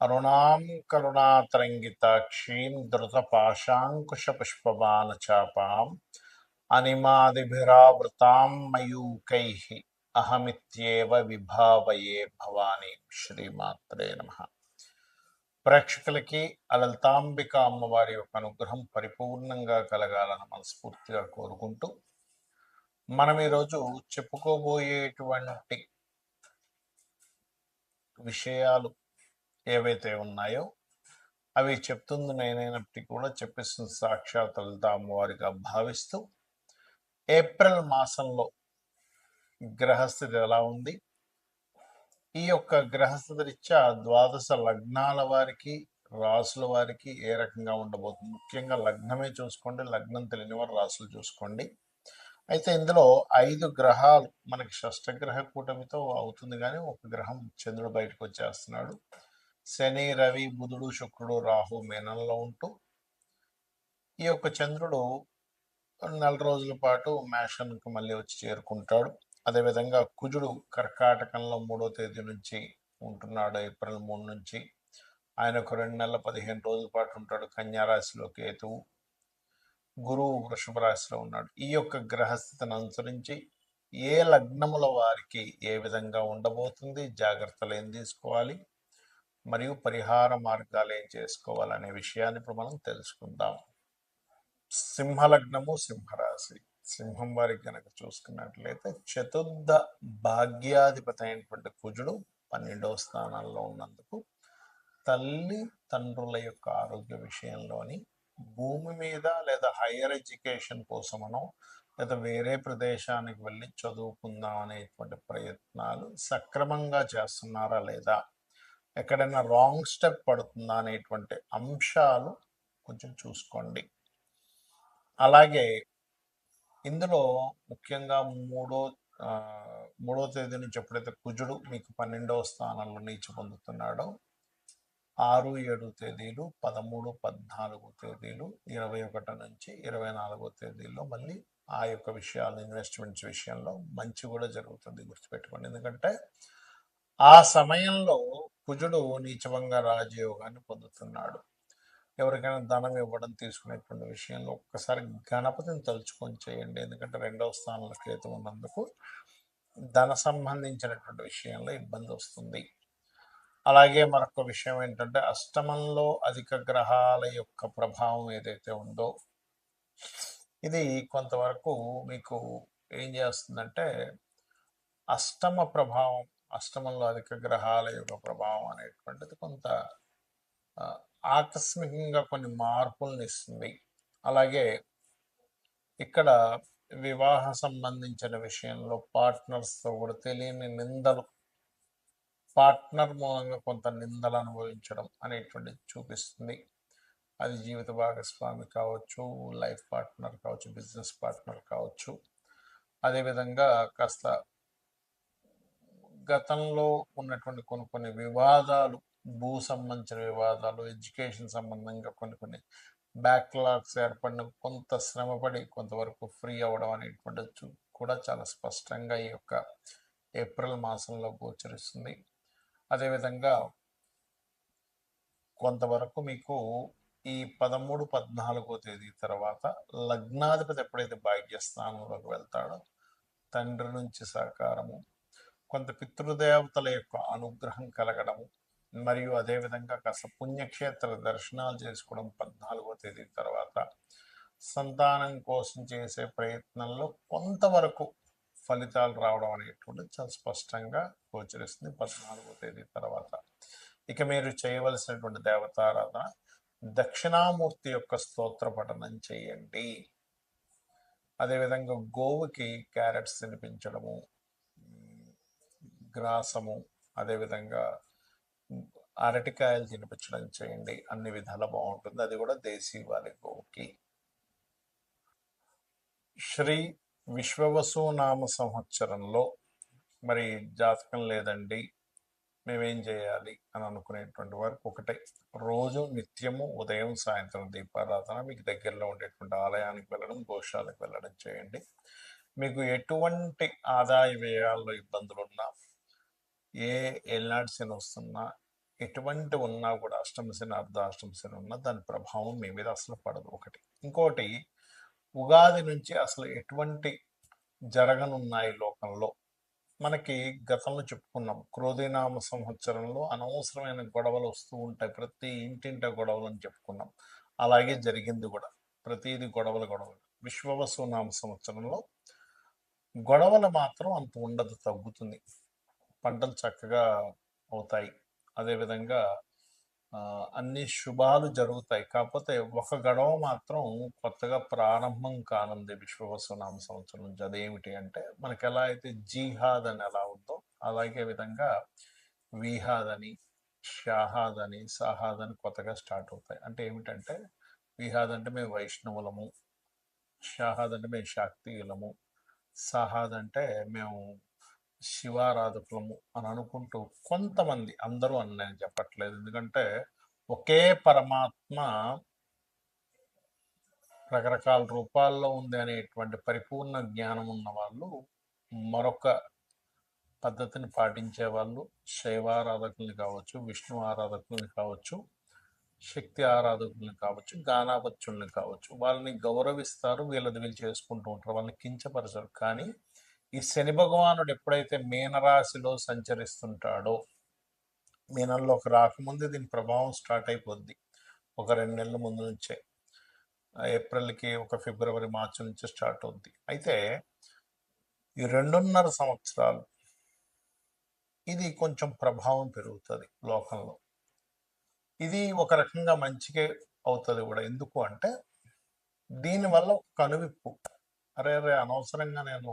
అరుణాం కరుణాతరంగితాక్షీం ధృతపాశాంకుశపుష్పబాణచాపాం అనిమాదిభిరావృతాం మయూకై అహమిత్యేవ విభావయే భవానీ శ్రీమాత్రే నమ. ప్రేక్షకులకి అలల్తాంబిక అమ్మవారి యొక్క అనుగ్రహం పరిపూర్ణంగా కలగాలని మనస్ఫూర్తిగా కోరుకుంటూ మనం ఈరోజు చెప్పుకోబోయేటువంటి విషయాలు ఏవైతే ఉన్నాయో అవి చెప్తుంది నేనైనప్పటికీ కూడా చెప్పిస్తుంది సాక్షాత్ లలిత అమ్మవారిగా భావిస్తూ ఏప్రిల్ మాసంలో గ్రహస్థితి ఎలా ఉంది? ఈ యొక్క గ్రహస్థితి రీత్యా ద్వాదశ లగ్నాల వారికి రాసుల వారికి ఏ రకంగా ఉండబోతుంది? ముఖ్యంగా లగ్నమే చూసుకోండి లగ్నం తెలియని వారు రాసులు చూసుకోండి. అయితే ఇందులో ఐదు గ్రహాలు మనకి షష్టగ్రహ కూటమితో అవుతుంది కానీ ఒక గ్రహం చంద్రుడు బయటకు వచ్చేస్తున్నాడు. శని రవి బుధుడు శుక్రుడు రాహు మేనంలో ఉంటూ ఈ యొక్క చంద్రుడు నెల రోజుల పాటు మేషన్కి మళ్ళీ వచ్చి చేరుకుంటాడు. అదేవిధంగా కుజుడు కర్కాటకంలో మూడో తేదీ నుంచి ఉంటున్నాడు ఏప్రిల్ మూడు నుంచి. ఆయన ఒక రెండు నెలల పదిహేను రోజుల పాటు ఉంటాడు కన్యారాశిలో కేతువు గురువు వృషభ రాశిలో ఉన్నాడు. ఈ యొక్క గ్రహస్థితిని అనుసరించి ఏ లగ్నముల వారికి ఏ విధంగా ఉండబోతుంది జాగ్రత్తలు ఏం తీసుకోవాలి మరియు పరిహార మార్గాలు ఏం చేసుకోవాలనే విషయాన్ని ఇప్పుడు మనం తెలుసుకుందాం. సింహలగ్నము సింహరాశి. సింహం వారికి కనుక చూసుకున్నట్లయితే చతుర్థ భాగ్యాధిపతి అయినటువంటి కుజుడు పన్నెండవ స్థానాల్లో ఉన్నందుకు తల్లి తండ్రుల యొక్క ఆరోగ్య విషయంలోని భూమి మీద లేదా హైయర్ ఎడ్యుకేషన్ కోసమనో లేదా వేరే ప్రదేశానికి వెళ్ళి చదువుకుందాం అనేటువంటి ప్రయత్నాలు సక్రమంగా చేస్తున్నారా లేదా ఎక్కడైనా రాంగ్ స్టెప్ పడుతుందా అనేటువంటి అంశాలు కొంచెం చూసుకోండి. అలాగే ఇందులో ముఖ్యంగా మూడో మూడో తేదీ నుంచి ఎప్పుడైతే కుజుడు మీకు పన్నెండవ స్థానంలో నీచి పొందుతున్నాడో ఆరు ఏడు తేదీలు పదమూడు పద్నాలుగు తేదీలు ఇరవై ఒకటి నుంచి ఇరవై నాలుగో తేదీల్లో మళ్ళీ ఆ యొక్క విషయాలు ఇన్వెస్ట్మెంట్స్ విషయంలో మంచి కూడా జరుగుతుంది గుర్తుపెట్టుకోండి. ఎందుకంటే ఆ సమయంలో కుజుడు నీచవంగా రాజయోగాన్ని పొందుతున్నాడు. ఎవరికైనా ధనం ఇవ్వడం తీసుకునేటువంటి విషయంలో ఒక్కసారి గణపతిని తలుచుకొని చేయండి. ఎందుకంటే రెండవ స్థానంలో కేతు ఉన్నందుకు ధన సంబంధించినటువంటి విషయంలో ఇబ్బంది వస్తుంది. అలాగే మరొక విషయం ఏంటంటే అష్టమంలో అధిక గ్రహాల యొక్క ప్రభావం ఏదైతే ఉందో ఇది కొంతవరకు మీకు ఏం చేస్తుందంటే అష్టమ ప్రభావం అష్టమంలో అధిక గ్రహాల యొక్క ప్రభావం అనేటువంటిది కొంత ఆకస్మికంగా కొన్ని మార్పులను ఇస్తుంది. అలాగే ఇక్కడ వివాహ సంబంధించిన విషయంలో పార్ట్నర్స్తో కూడా తెలియని నిందలు పార్ట్నర్ మూలంగా కొంత నిందలు అనుభవించడం అనేటువంటిది చూపిస్తుంది. అది జీవిత భాగస్వామి కావచ్చు లైఫ్ పార్ట్నర్ కావచ్చు బిజినెస్ పార్ట్నర్ కావచ్చు. అదేవిధంగా కాస్త గతంలో ఉన్నటువంటి కొన్ని కొన్ని వివాదాలు భూ సంబంధించిన వివాదాలు ఎడ్యుకేషన్ సంబంధంగా కొన్ని కొన్ని బ్యాక్లాగ్స్ ఏర్పడిన కొంత శ్రమపడి కొంతవరకు ఫ్రీ అవ్వడం అనేటువంటి కూడా చాలా స్పష్టంగా ఈ యొక్క ఏప్రిల్ మాసంలో గోచరిస్తుంది. అదేవిధంగా కొంతవరకు మీకు ఈ పదమూడు పద్నాలుగో తేదీ తర్వాత లగ్నాధిపతి ఎప్పుడైతే భాగ్యస్థానంలోకి వెళ్తాడో తండ్రి నుంచి సహకారము కొంత పితృదేవతల యొక్క అనుగ్రహం కలగడము మరియు అదేవిధంగా కాస్త పుణ్యక్షేత్ర దర్శనాలు చేసుకోవడం పద్నాలుగో తేదీ తర్వాత సంతానం కోసం చేసే ప్రయత్నంలో కొంతవరకు ఫలితాలు రావడం అనేటువంటిది చాలా స్పష్టంగా గోచరిస్తుంది పద్నాలుగో తేదీ తర్వాత. ఇక మీరు చేయవలసినటువంటి దేవతారాధన దక్షిణామూర్తి యొక్క స్తోత్ర పఠనం చేయండి. అదేవిధంగా గోవుకి క్యారెట్స్ తినిపించడము గ్రాసము అదేవిధంగా అరటికాయలు తినిపించడం చేయండి. అన్ని విధాల బాగుంటుంది. అది కూడా దేశీ వారి గోవుకి శ్రీ విశ్వవసు నామ సంవత్సరంలో మరి జాతకం లేదండి. మేమేం చేయాలి అని అనుకునేటువంటి వారికి ఒకటే. రోజు నిత్యము ఉదయం సాయంత్రం దీపారాధన. మీకు దగ్గరలో ఉండేటువంటి ఆలయానికి వెళ్ళడం గోశాలకు వెళ్ళడం చేయండి. మీకు ఎటువంటి ఆదాయ వ్యయాల్లో ఇబ్బందులు ఉన్నా ఏ ఎల్నాడు శని వస్తున్నా ఎటువంటి ఉన్నా కూడా అష్టమ శని అర్ధాష్టమ శని ఉన్నా దాని ప్రభావం మీ మీద అసలు పడదు. ఒకటి. ఇంకోటి ఉగాది నుంచి అసలు ఎటువంటి జరగనున్నాయి లోకంలో? మనకి గతంలో చెప్పుకున్నాం క్రోధినామ సంవత్సరంలో అనవసరమైన గొడవలు వస్తూ ఉంటాయి. ప్రతి ఇంటింట గొడవలు అని చెప్పుకున్నాం. అలాగే జరిగింది కూడా. ప్రతిది గొడవలు గొడవలు. విశ్వవసు నామ సంవత్సరంలో గొడవలు మాత్రం అంత ఉండదు తగ్గుతుంది. పంటలు చక్కగా అవుతాయి. అదేవిధంగా అన్ని శుభాలు జరుగుతాయి. కాకపోతే ఒక గడవ మాత్రం కొత్తగా ప్రారంభం కానుంది విశ్వవసునామ సంవత్సరం నుంచి. అదేమిటి అంటే మనకి ఎలా అయితే జీహాద్ అని ఎలా ఉందో అలాగే విధంగా విహాద్ అని షాహాద్ అని సాహాద్ అని కొత్తగా స్టార్ట్ అవుతాయి. అంటే ఏమిటంటే విహాద్ అంటే మేము వైష్ణవులము షాహాద్ అంటే మేము శాక్తియులము సాహాద్ అంటే మేము శివారాధకులము అని అనుకుంటూ కొంతమంది అందరూ అని నేను చెప్పట్లేదు. ఎందుకంటే ఒకే పరమాత్మ రకరకాల రూపాల్లో ఉంది అనేటువంటి పరిపూర్ణ జ్ఞానం ఉన్న వాళ్ళు మరొక పద్ధతిని పాటించే వాళ్ళు శైవారాధకుల్ని కావచ్చు విష్ణు ఆరాధకుల్ని కావచ్చు శక్తి ఆరాధకుల్ని కావచ్చు గానాపత్యుల్ని కావచ్చు. వాళ్ళని గౌరవిస్తారు వీళ్ళది వీళ్ళు చేసుకుంటూ ఉంటారు వాళ్ళని కించపరచరు కానీ ఈ శని భగవానుడు ఎప్పుడైతే మీనరాశిలో సంచరిస్తుంటాడో మీనంలోకి రాకముందే దీని ప్రభావం స్టార్ట్ అయిపోద్ది. ఒక రెండు నెలల ముందు నుంచే. ఏప్రిల్కి ఒక ఫిబ్రవరి మార్చి నుంచి స్టార్ట్ అవుద్ది. అయితే ఈ రెండున్నర సంవత్సరాలు ఇది కొంచెం ప్రభావం పెరుగుతుంది లోకంలో. ఇది ఒక రకంగా మంచిగా అవుతుంది కూడా. ఎందుకు అంటే దీనివల్ల ఒక కనువిప్పు. అరే అరే అనవసరంగా నేను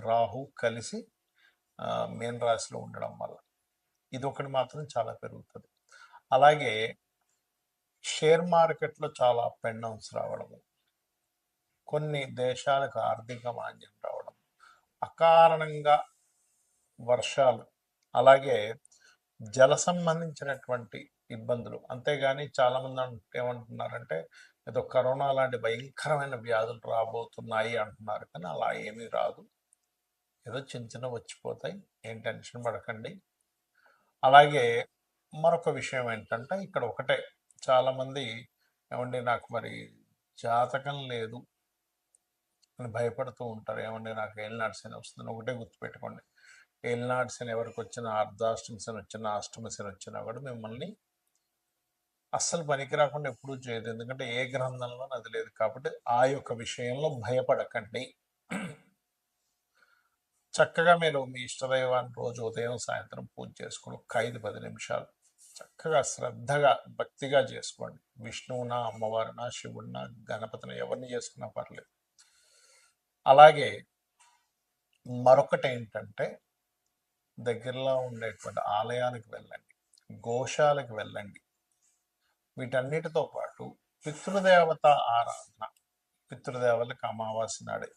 రాహు కలిసి ఆ, మీన రాశిలో ఉండడం వల్ల. ఇది ఒకటి మాత్రం చాలా పెరుగుతుంది. అలాగే షేర్ మార్కెట్లో చాలా అప్ అండ్ డౌన్స్ రావడము. కొన్ని దేశాలకు ఆర్థిక మాంద్యం రావడం. అకారణంగా వర్షాలు అలాగే జల సంబంధించినటువంటి ఇబ్బందులు. అంతేగాని చాలామంది ఏమంటున్నారంటే ఏదో కరోనా లాంటి భయంకరమైన వ్యాధులు రాబోతున్నాయి అంటున్నారు. కానీ అలా ఏమీ రాదు. ఏదో చిన్న చిన్న వచ్చిపోతాయి ఏం టెన్షన్ పడకండి. అలాగే మరొక విషయం ఏంటంటే ఇక్కడ ఒకటే. చాలామంది ఏమండి నాకు మరి జాతకం లేదు అని భయపడుతూ ఉంటారు. ఏమండి నాకు ఏలినాడు శని వస్తుంది ఒకటే గుర్తుపెట్టుకోండి. ఏలినాడు శని ఎవరికి వచ్చిన అర్ధాష్టమ శని వచ్చిన అష్టమ శని వచ్చినా కూడా మిమ్మల్ని అస్సలు పనికి రాకుండా ఎప్పుడూ చేయదు. ఎందుకంటే ఏ గ్రంథంలో అది లేదు. కాబట్టి ఆ యొక్క విషయంలో భయపడకండి. చక్కగా మీరు మీ ఇష్టదైవాన్ని రోజు ఉదయం సాయంత్రం పూజ చేసుకుని ఒక ఐదు పది నిమిషాలు చక్కగా శ్రద్ధగా భక్తిగా చేసుకోండి. విష్ణువునా అమ్మవారినా శివుడినా గణపతిని ఎవరిని చేసుకున్నా పర్లేదు. అలాగే మరొకటి ఏంటంటే దగ్గరలో ఉండేటువంటి ఆలయాలకు వెళ్ళండి గోశాలకు వెళ్ళండి. వీటన్నిటితో పాటు పితృదేవత ఆరాధన పితృదేవతలకు అమావాస్య నాడే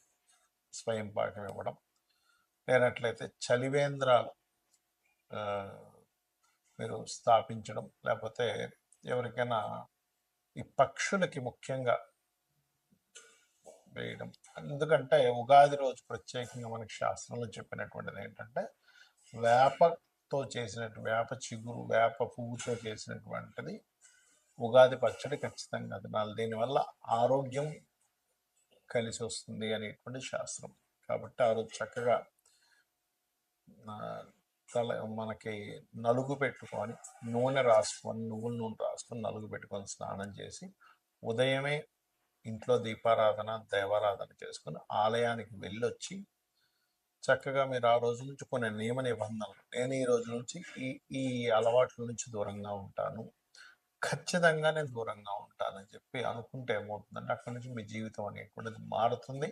స్వయం పాకం ఇవ్వడం లేనట్లయితే చలివేంద్రాలు మీరు స్థాపించడం లేకపోతే ఎవరికైనా ఈ పక్షులకి ముఖ్యంగా వేయడం. ఎందుకంటే ఉగాది రోజు ప్రత్యేకంగా మనకి శాస్త్రంలో చెప్పినటువంటిది ఏంటంటే వేపతో చేసినట్టు వేప చిగురు వేప పువ్వుతో చేసినటువంటిది ఉగాది పచ్చడి ఖచ్చితంగా తినాలి. దీనివల్ల ఆరోగ్యం కలిసి వస్తుంది అనేటువంటి శాస్త్రం. కాబట్టి ఆ రోజు చక్కగా తల మనకి నలుగు పెట్టుకొని నూనె రాసుకొని నువ్వుల నూనె రాసుకొని నలుగు పెట్టుకొని స్నానం చేసి ఉదయమే ఇంట్లో దీపారాధన దేవారాధన చేసుకుని ఆలయానికి వెళ్ళొచ్చి చక్కగా మీరు ఆ రోజు నుంచి కొన్ని నియమ నిబంధనలు. నేను ఈ రోజు నుంచి ఈ ఈ అలవాట్ల నుంచి దూరంగా ఉంటాను. ఖచ్చితంగా నేను దూరంగా ఉంటానని చెప్పి అనుకుంటే ఏమవుతుందంటే అక్కడి నుంచి మీ జీవితం అనేటువంటిది మారుతుంది.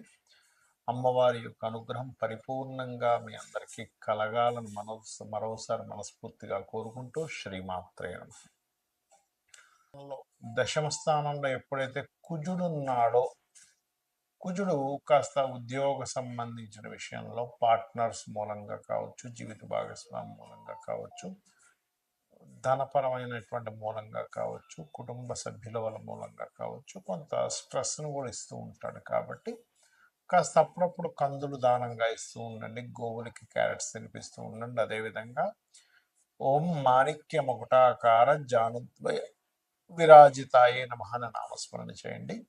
అమ్మవారి యొక్క అనుగ్రహం పరిపూర్ణంగా మీ అందరికీ కలగాలని మనసు మరోసారి మనస్ఫూర్తిగా కోరుకుంటూ శ్రీమాత్రే నమః. దశమ స్థానంలో ఎప్పుడైతే కుజుడు ఉన్నాడో కుజుడు కాస్త ఉద్యోగ సంబంధించిన విషయంలో పార్ట్నర్స్ మూలంగా కావచ్చు జీవిత భాగస్వామి మూలంగా కావచ్చు ధనపరమైనటువంటి మూలంగా కావచ్చు కుటుంబ సభ్యుల వల్ల మూలంగా కావచ్చు కొంత స్ట్రెస్ను కూడా ఇస్తూ ఉంటాడు కాబట్టి కాస్త అప్పుడప్పుడు కందులు దానంగా ఇస్తూ ఉండండి. గోవులకి క్యారెట్స్ తినిపిస్తూ ఉండండి. అదేవిధంగా ఓం మాణిక్య ముకుటాకార జానుద్వయ విరాజితాయే నమహన నామస్మరణ చేయండి.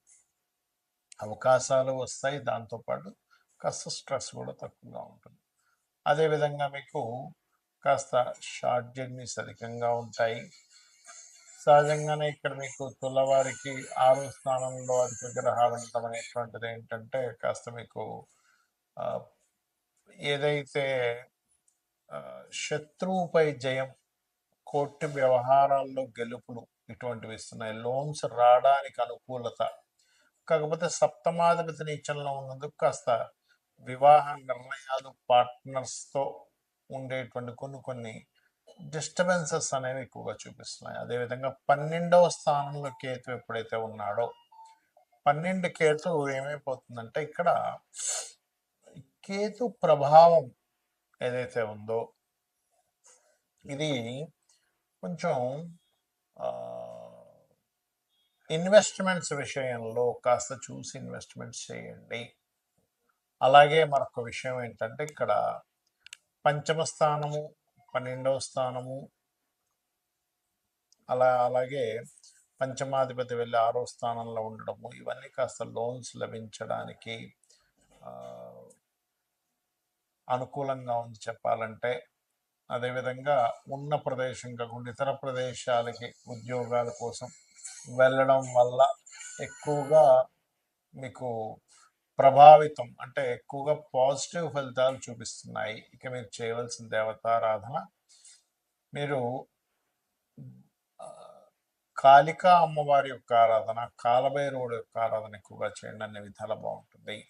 అవకాశాలు వస్తాయి. దాంతోపాటు కాస్త స్ట్రెస్ కూడా తక్కువగా ఉంటుంది. అదేవిధంగా మీకు కాస్త షార్ట్ జర్నీస్ అధికంగా ఉంటాయి. సహజంగానే ఇక్కడ మీకు తులవారికి ఆరు స్థానంలో అధిక గ్రహాలు ఉండటం అనేటువంటిది ఏంటంటే కాస్త మీకు ఏదైతే శత్రువుపై జయం కోర్టు వ్యవహారాల్లో గెలుపులు ఇటువంటివి ఇస్తున్నాయి. లోన్స్ రావడానికి అనుకూలత కాకపోతే సప్తమాధిపతి నీచంలో ఉన్నందుకు కాస్త వివాహ నిర్ణయాలు పార్ట్నర్స్తో ఉండేటువంటి కొన్ని కొన్ని డిస్టర్బెన్సెస్ అనేవి ఎక్కువగా చూపిస్తున్నాయి. అదేవిధంగా పన్నెండవ స్థానంలో కేతు ఎప్పుడైతే ఉన్నాడో పన్నెండు కేతు ఏమైపోతుందంటే ఇక్కడ కేతు ప్రభావం ఏదైతే ఉందో ఇది కొంచెం ఇన్వెస్ట్మెంట్స్ విషయంలో కాస్త చూసి ఇన్వెస్ట్మెంట్స్ చేయండి. అలాగే మరొక విషయం ఏంటంటే ఇక్కడ పంచమ స్థానము పన్నెండవ స్థానము. అలా అలాగే పంచమాధిపతి వెళ్ళి ఆరో స్థానంలో ఉండడము ఇవన్నీ కాస్త లోన్స్ లభించడానికి అనుకూలంగా ఉంది చెప్పాలంటే. అదేవిధంగా ఉన్న ప్రదేశం కాకుండా ఇతర ప్రదేశాలకి ఉద్యోగాల కోసం వెళ్ళడం వల్ల ఎక్కువగా మీకు ప్రభావితం అంటే ఎక్కువగా పాజిటివ్ ఫలితాలు చూపిస్తున్నాయి. ఇక మీరు చేయవలసిన దేవతారాధన. మీరు కాళికా అమ్మవారి యొక్క ఆరాధన కాలభైరవుడు యొక్క ఆరాధన ఎక్కువగా చేయండి. అనే విధాలు బాగుంటుంది.